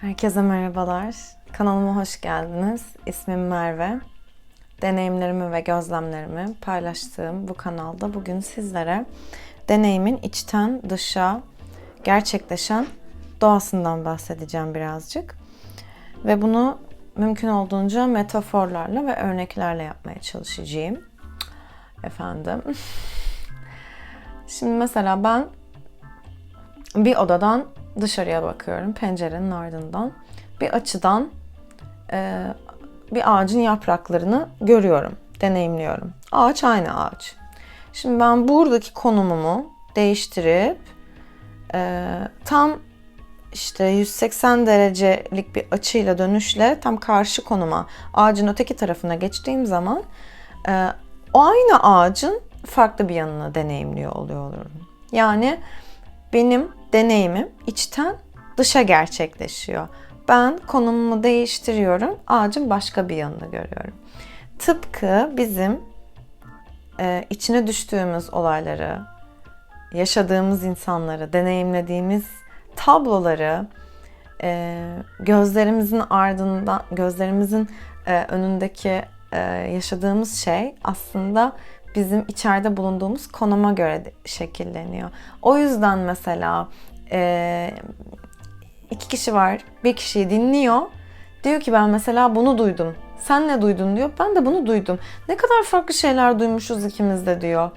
Herkese merhabalar. Kanalıma hoş geldiniz. İsmim Merve. Deneyimlerimi ve gözlemlerimi paylaştığım bu kanalda bugün sizlere deneyimin içten dışa gerçekleşen doğasından bahsedeceğim birazcık. Ve bunu mümkün olduğunca metaforlarla ve örneklerle yapmaya çalışacağım. Efendim. Şimdi mesela ben bir odadan dışarıya bakıyorum pencerenin ardından. Bir açıdan e, bir ağacın yapraklarını görüyorum, deneyimliyorum. Ağaç aynı ağaç. Şimdi ben buradaki konumumu değiştirip e, tam işte 180 derecelik bir açıyla dönüşle tam karşı konuma ağacın öteki tarafına geçtiğim zaman e, o aynı ağacın farklı bir yanını deneyimliyor oluyorum. Yani benim deneyimim içten dışa gerçekleşiyor. Ben konumumu değiştiriyorum, ağacın başka bir yanını görüyorum. Tıpkı bizim e, içine düştüğümüz olayları, yaşadığımız insanları, deneyimlediğimiz tabloları e, gözlerimizin ardından, gözlerimizin e, önündeki e, yaşadığımız şey aslında bizim içeride bulunduğumuz konuma göre şekilleniyor. O yüzden mesela e, iki kişi var, bir kişiyi dinliyor. Diyor ki ben mesela bunu duydum. Sen ne duydun diyor. Ben de bunu duydum. Ne kadar farklı şeyler duymuşuz ikimiz de diyor.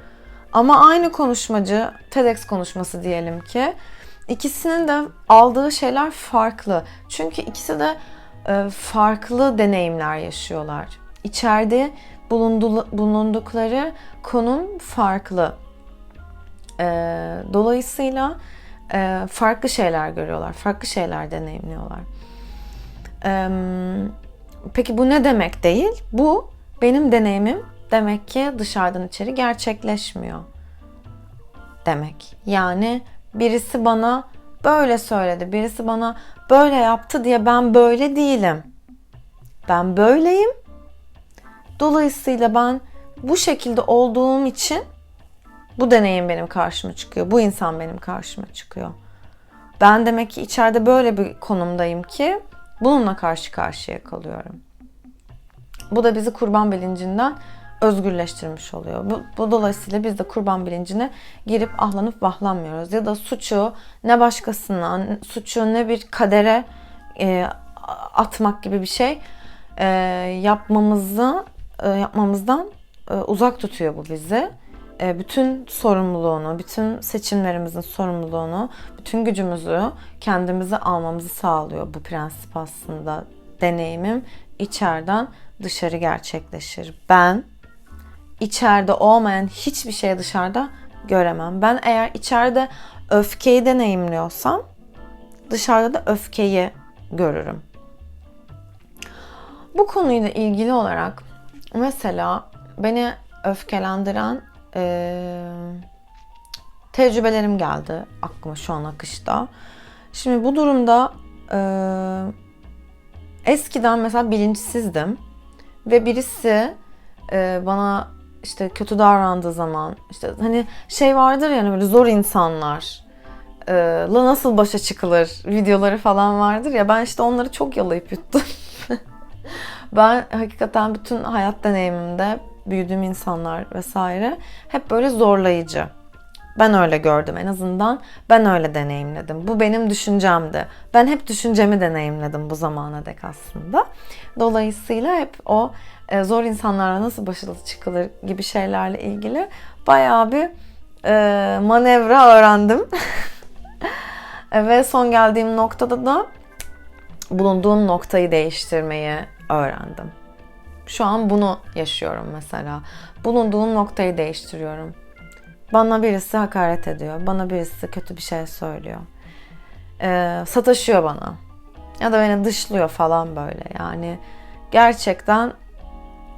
Ama aynı konuşmacı, TEDx konuşması diyelim ki, ikisinin de aldığı şeyler farklı. Çünkü ikisi de e, farklı deneyimler yaşıyorlar. İçeride bulundu, bulundukları konum farklı. E, dolayısıyla e, farklı şeyler görüyorlar, farklı şeyler deneyimliyorlar. Peki bu ne demek değil? Bu benim deneyimim demek ki dışarıdan içeri gerçekleşmiyor demek. Yani birisi bana böyle söyledi, birisi bana böyle yaptı diye ben böyle değilim. Ben böyleyim. Dolayısıyla ben bu şekilde olduğum için bu deneyim benim karşıma çıkıyor. Bu insan benim karşıma çıkıyor. Ben demek ki içeride böyle bir konumdayım ki bununla karşı karşıya kalıyorum. Bu da bizi kurban bilincinden özgürleştirmiş oluyor. Bu, bu dolayısıyla biz de kurban bilincine girip ahlanıp vahlanmıyoruz. Ya da suçu ne başkasına, suçu ne bir kadere e, atmak gibi bir şey e, yapmamızı yapmamızdan e, uzak tutuyor bu bizi. E, bütün sorumluluğunu, bütün seçimlerimizin sorumluluğunu, bütün gücümüzü kendimize almamızı sağlıyor bu prensip aslında. Deneyimim içeriden dışarı gerçekleşir. Ben içeride olmayan hiçbir şey dışarıda göremem. Ben eğer içeride öfkeyi deneyimliyorsam dışarıda da öfkeyi görürüm. Bu konuyla ilgili olarak mesela beni öfkelendiren e, tecrübelerim geldi aklıma şu an akışta. Şimdi bu durumda e, eskiden mesela bilinçsizdim ve birisi e, bana işte kötü davrandığı zaman işte hani şey vardır yani böyle zor insanlar la nasıl başa çıkılır videoları falan vardır ya ben işte onları çok yalayıp yuttum. ben hakikaten bütün hayat deneyimimde büyüdüğüm insanlar vesaire hep böyle zorlayıcı. Ben öyle gördüm en azından. Ben öyle deneyimledim. Bu benim düşüncemdi. Ben hep düşüncemi deneyimledim bu zamana dek aslında. Dolayısıyla hep o e, zor insanlarla nasıl başa çıkılır gibi şeylerle ilgili bayağı bir e, manevra öğrendim. Ve son geldiğim noktada da bulunduğum noktayı değiştirmeyi öğrendim. Şu an bunu yaşıyorum mesela. Bulunduğum noktayı değiştiriyorum. Bana birisi hakaret ediyor. Bana birisi kötü bir şey söylüyor. Ee, sataşıyor bana. Ya da beni dışlıyor falan böyle. Yani gerçekten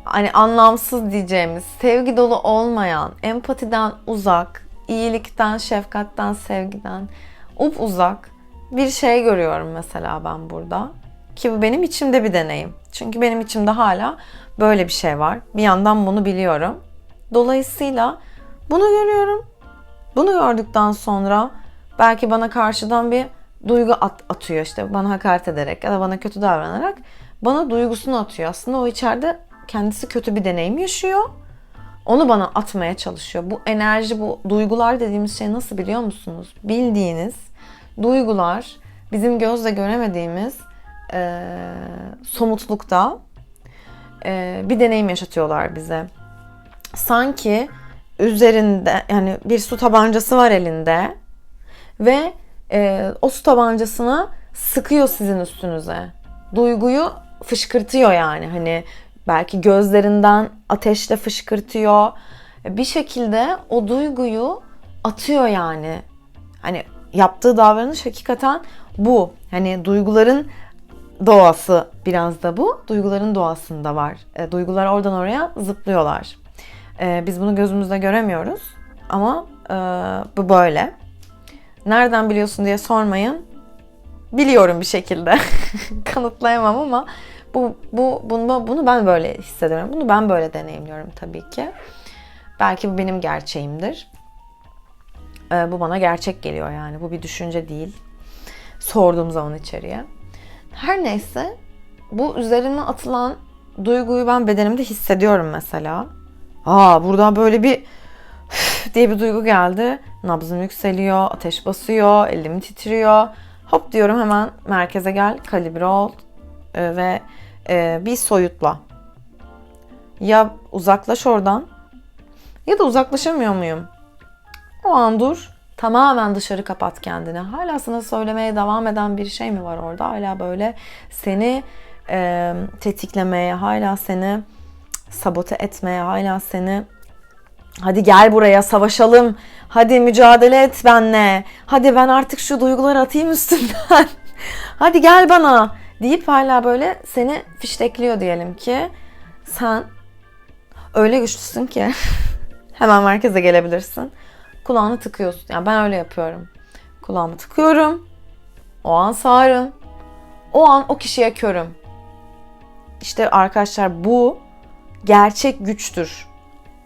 hani anlamsız diyeceğimiz, sevgi dolu olmayan, empatiden uzak, iyilikten, şefkatten, sevgiden up uzak bir şey görüyorum mesela ben burada. Ki bu benim içimde bir deneyim. Çünkü benim içimde hala böyle bir şey var. Bir yandan bunu biliyorum. Dolayısıyla bunu görüyorum. Bunu gördükten sonra belki bana karşıdan bir duygu at- atıyor işte bana hakaret ederek ya da bana kötü davranarak bana duygusunu atıyor. Aslında o içeride kendisi kötü bir deneyim yaşıyor. Onu bana atmaya çalışıyor. Bu enerji, bu duygular dediğimiz şey nasıl biliyor musunuz? Bildiğiniz duygular bizim gözle göremediğimiz e, somutlukta e, bir deneyim yaşatıyorlar bize. Sanki üzerinde yani bir su tabancası var elinde ve e, o su tabancasını sıkıyor sizin üstünüze. Duyguyu fışkırtıyor yani hani belki gözlerinden ateşle fışkırtıyor. Bir şekilde o duyguyu atıyor yani. Hani yaptığı davranış hakikaten bu. Hani duyguların doğası biraz da bu. Duyguların doğasında var. E, duygular oradan oraya zıplıyorlar. E, biz bunu gözümüzde göremiyoruz ama e, bu böyle. Nereden biliyorsun diye sormayın. Biliyorum bir şekilde. Kanıtlayamam ama bu, bu bunu, bunu ben böyle hissediyorum. Bunu ben böyle deneyimliyorum tabii ki. Belki bu benim gerçeğimdir. Ee, bu bana gerçek geliyor yani. Bu bir düşünce değil. Sorduğum zaman içeriye. Her neyse bu üzerime atılan duyguyu ben bedenimde hissediyorum mesela. Aa burada böyle bir diye bir duygu geldi. Nabzım yükseliyor, ateş basıyor, elim titriyor. Hop diyorum hemen merkeze gel, kalibre ol e, ve e, bir soyutla. Ya uzaklaş oradan ya da uzaklaşamıyor muyum? O an dur. Tamamen dışarı kapat kendini. Hala sana söylemeye devam eden bir şey mi var orada? Hala böyle seni e, tetiklemeye, hala seni sabote etmeye, hala seni hadi gel buraya savaşalım, hadi mücadele et benle, hadi ben artık şu duyguları atayım üstünden, hadi gel bana deyip hala böyle seni fiştekliyor diyelim ki sen öyle güçlüsün ki hemen merkeze gelebilirsin. Kulağını tıkıyorsun. Yani ben öyle yapıyorum. Kulağımı tıkıyorum. O an sağırım. O an o kişiye körüm. İşte arkadaşlar bu gerçek güçtür.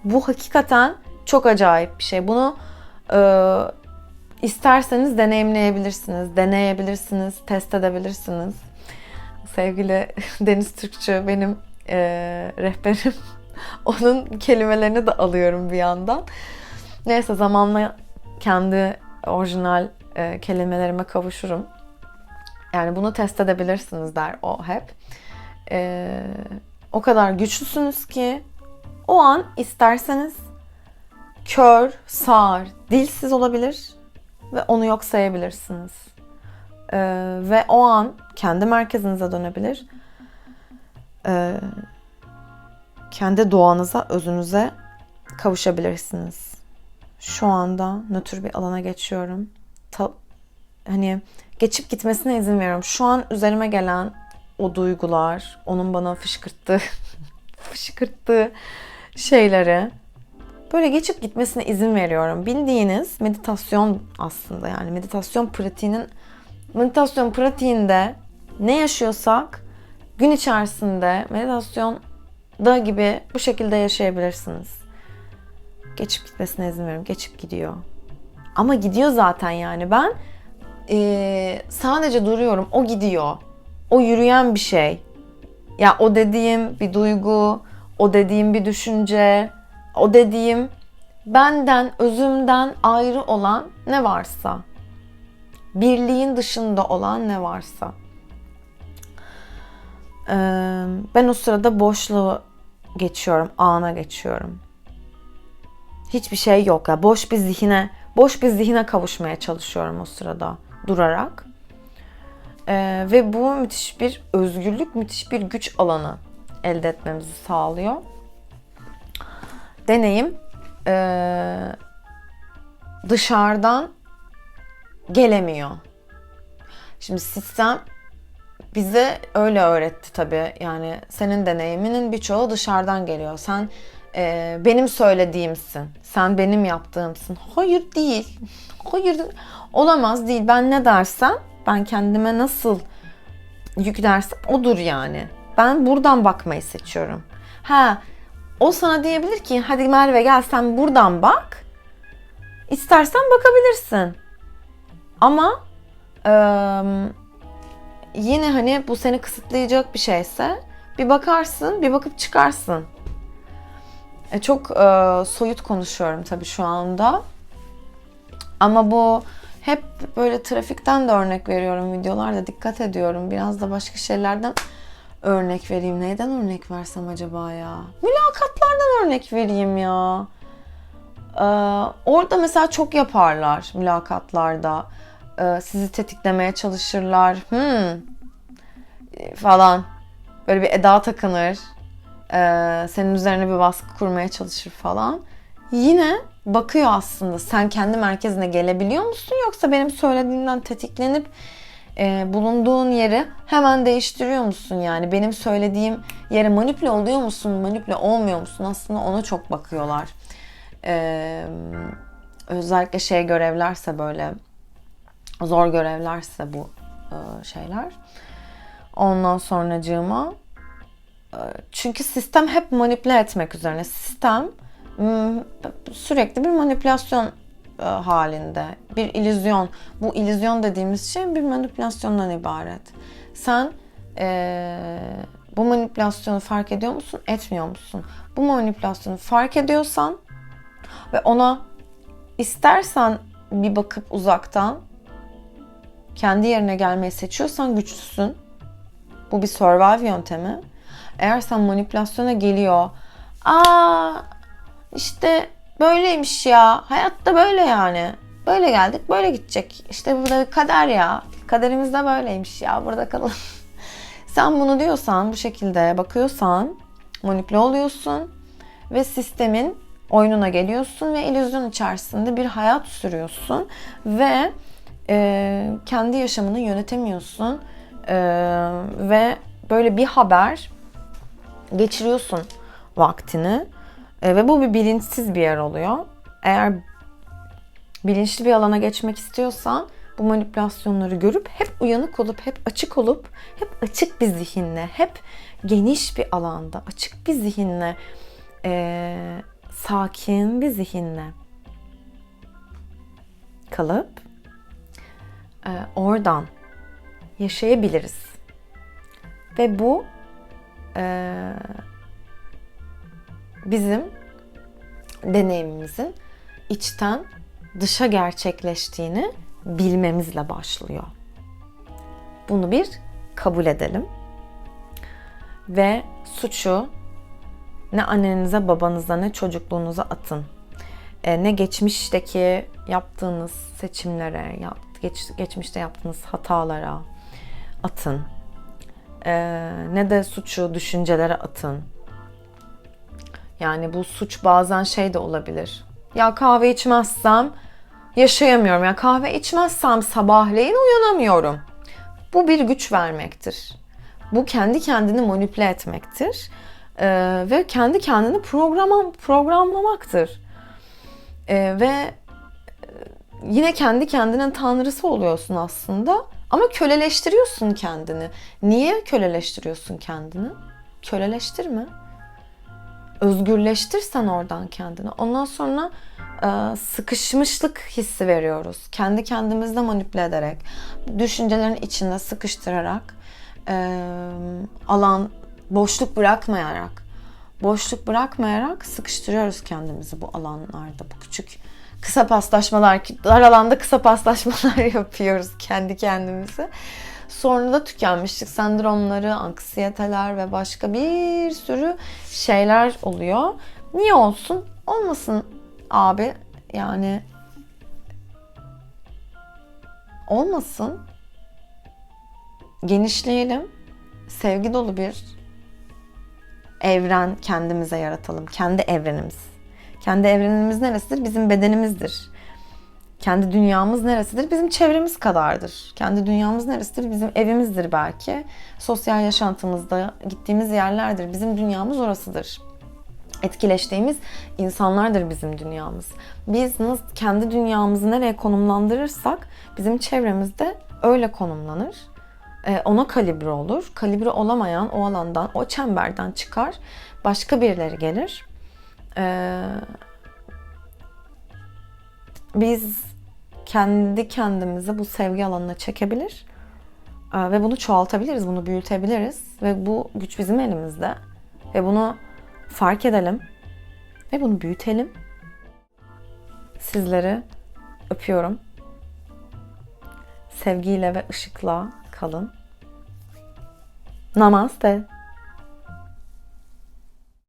Bu hakikaten çok acayip bir şey. Bunu e, isterseniz deneyimleyebilirsiniz, deneyebilirsiniz, test edebilirsiniz. Sevgili Deniz Türkçü benim e, rehberim. Onun kelimelerini de alıyorum bir yandan. Neyse zamanla kendi orijinal e, kelimelerime kavuşurum. Yani bunu test edebilirsiniz der o hep. E, o kadar güçlüsünüz ki o an isterseniz kör, sağır, dilsiz olabilir ve onu yok sayabilirsiniz. E, ve o an kendi merkezinize dönebilir. E, kendi doğanıza, özünüze kavuşabilirsiniz. Şu anda nötr bir alana geçiyorum. Ta, hani geçip gitmesine izin veriyorum. Şu an üzerime gelen o duygular, onun bana fışkırttığı fışkırttığı şeyleri böyle geçip gitmesine izin veriyorum. Bildiğiniz meditasyon aslında yani meditasyon pratiğinin meditasyon pratiğinde ne yaşıyorsak gün içerisinde meditasyon da gibi bu şekilde yaşayabilirsiniz. Geçip gitmesine izin veriyorum. Geçip gidiyor. Ama gidiyor zaten yani. Ben ee, sadece duruyorum. O gidiyor. O yürüyen bir şey. Ya o dediğim bir duygu, o dediğim bir düşünce, o dediğim benden, özümden ayrı olan ne varsa. Birliğin dışında olan ne varsa. Ee, ben o sırada boşluğu geçiyorum, ana geçiyorum. Hiçbir şey yok ya. Boş bir zihine, boş bir zihine kavuşmaya çalışıyorum o sırada durarak. Ee, ve bu müthiş bir özgürlük, müthiş bir güç alanı elde etmemizi sağlıyor. Deneyim ee, dışarıdan gelemiyor. Şimdi sistem bize öyle öğretti tabii. Yani senin deneyiminin birçoğu dışarıdan geliyor. Sen e, benim söylediğimsin. Sen benim yaptığımsın. Hayır değil. Hayır olamaz değil. Ben ne dersem, ben kendime nasıl yüklersem odur yani. Ben buradan bakmayı seçiyorum. Ha, o sana diyebilir ki hadi Merve gel sen buradan bak. İstersen bakabilirsin. Ama Ee, yine hani bu seni kısıtlayacak bir şeyse bir bakarsın, bir bakıp çıkarsın. E, çok e, soyut konuşuyorum tabii şu anda. Ama bu hep böyle trafikten de örnek veriyorum videolarda dikkat ediyorum. Biraz da başka şeylerden örnek vereyim. Neyden örnek versem acaba ya? Mülakatlardan örnek vereyim ya. Ee, orada mesela çok yaparlar mülakatlarda. Ee, sizi tetiklemeye çalışırlar. Hmm. Falan. Böyle bir eda takınır. Ee, senin üzerine bir baskı kurmaya çalışır falan. Yine bakıyor aslında sen kendi merkezine gelebiliyor musun yoksa benim söylediğimden tetiklenip e, bulunduğun yeri hemen değiştiriyor musun? Yani benim söylediğim yere manipüle oluyor musun manipüle olmuyor musun? Aslında ona çok bakıyorlar. Ee, özellikle şey görevlerse böyle zor görevlerse bu e, şeyler. Ondan sonracığıma çünkü sistem hep manipüle etmek üzerine sistem m, sürekli bir manipülasyon e, halinde. Bir illüzyon. Bu illüzyon dediğimiz şey bir manipülasyondan ibaret. Sen e, bu manipülasyonu fark ediyor musun? Etmiyor musun? Bu manipülasyonu fark ediyorsan ve ona istersen bir bakıp uzaktan kendi yerine gelmeyi seçiyorsan güçlüsün. Bu bir survive yöntemi. Eğer sen manipülasyona geliyor. Aa işte böyleymiş ya. Hayatta böyle yani. Böyle geldik, böyle gidecek. İşte bu da kader ya. Kaderimiz de böyleymiş ya. Burada kalalım. Sen bunu diyorsan, bu şekilde bakıyorsan manipüle oluyorsun ve sistemin oyununa geliyorsun ve illüzyon içerisinde bir hayat sürüyorsun ve e, kendi yaşamını yönetemiyorsun e, ve böyle bir haber geçiriyorsun vaktini e, ve bu bir bilinçsiz bir yer oluyor. Eğer bilinçli bir alana geçmek istiyorsan bu manipülasyonları görüp hep uyanık olup hep açık olup hep açık bir zihinle hep geniş bir alanda açık bir zihinle e, sakin bir zihinle kalıp e, oradan yaşayabiliriz. Ve bu e, bizim deneyimimizin içten dışa gerçekleştiğini bilmemizle başlıyor. Bunu bir kabul edelim. Ve suçu ne annenize, babanıza, ne çocukluğunuza atın. E, ne geçmişteki yaptığınız seçimlere, yap, geç, geçmişte yaptığınız hatalara atın. E, ne de suçu düşüncelere atın. Yani bu suç bazen şey de olabilir. Ya kahve içmezsem yaşayamıyorum. Ya kahve içmezsem sabahleyin uyanamıyorum. Bu bir güç vermektir. Bu kendi kendini manipüle etmektir. Ee, ve kendi kendini programa, programlamaktır. Ee, ve yine kendi kendinin tanrısı oluyorsun aslında. Ama köleleştiriyorsun kendini. Niye köleleştiriyorsun kendini? Köleleştirme. Özgürleştirsen oradan kendini. Ondan sonra e, sıkışmışlık hissi veriyoruz. Kendi kendimizle manipüle ederek, düşüncelerin içinde sıkıştırarak, e, alan boşluk bırakmayarak, boşluk bırakmayarak sıkıştırıyoruz kendimizi bu alanlarda. Bu küçük kısa paslaşmalar, dar alanda kısa paslaşmalar yapıyoruz kendi kendimize. Sonra da tükenmişlik sendromları, anksiyeteler ve başka bir sürü şeyler oluyor. Niye olsun? Olmasın abi. Yani olmasın. Genişleyelim. Sevgi dolu bir evren kendimize yaratalım. Kendi evrenimiz. Kendi evrenimiz neresidir? Bizim bedenimizdir. Kendi dünyamız neresidir? Bizim çevremiz kadardır. Kendi dünyamız neresidir? Bizim evimizdir belki. Sosyal yaşantımızda gittiğimiz yerlerdir. Bizim dünyamız orasıdır. Etkileştiğimiz insanlardır bizim dünyamız. Biz nasıl kendi dünyamızı nereye konumlandırırsak bizim çevremizde öyle konumlanır. Ona kalibre olur. Kalibre olamayan o alandan, o çemberden çıkar. Başka birileri gelir. Biz kendi kendimizi bu sevgi alanına çekebilir Ee, ve bunu çoğaltabiliriz, bunu büyütebiliriz ve bu güç bizim elimizde ve bunu fark edelim ve bunu büyütelim. Sizleri öpüyorum. Sevgiyle ve ışıkla kalın. Namaste.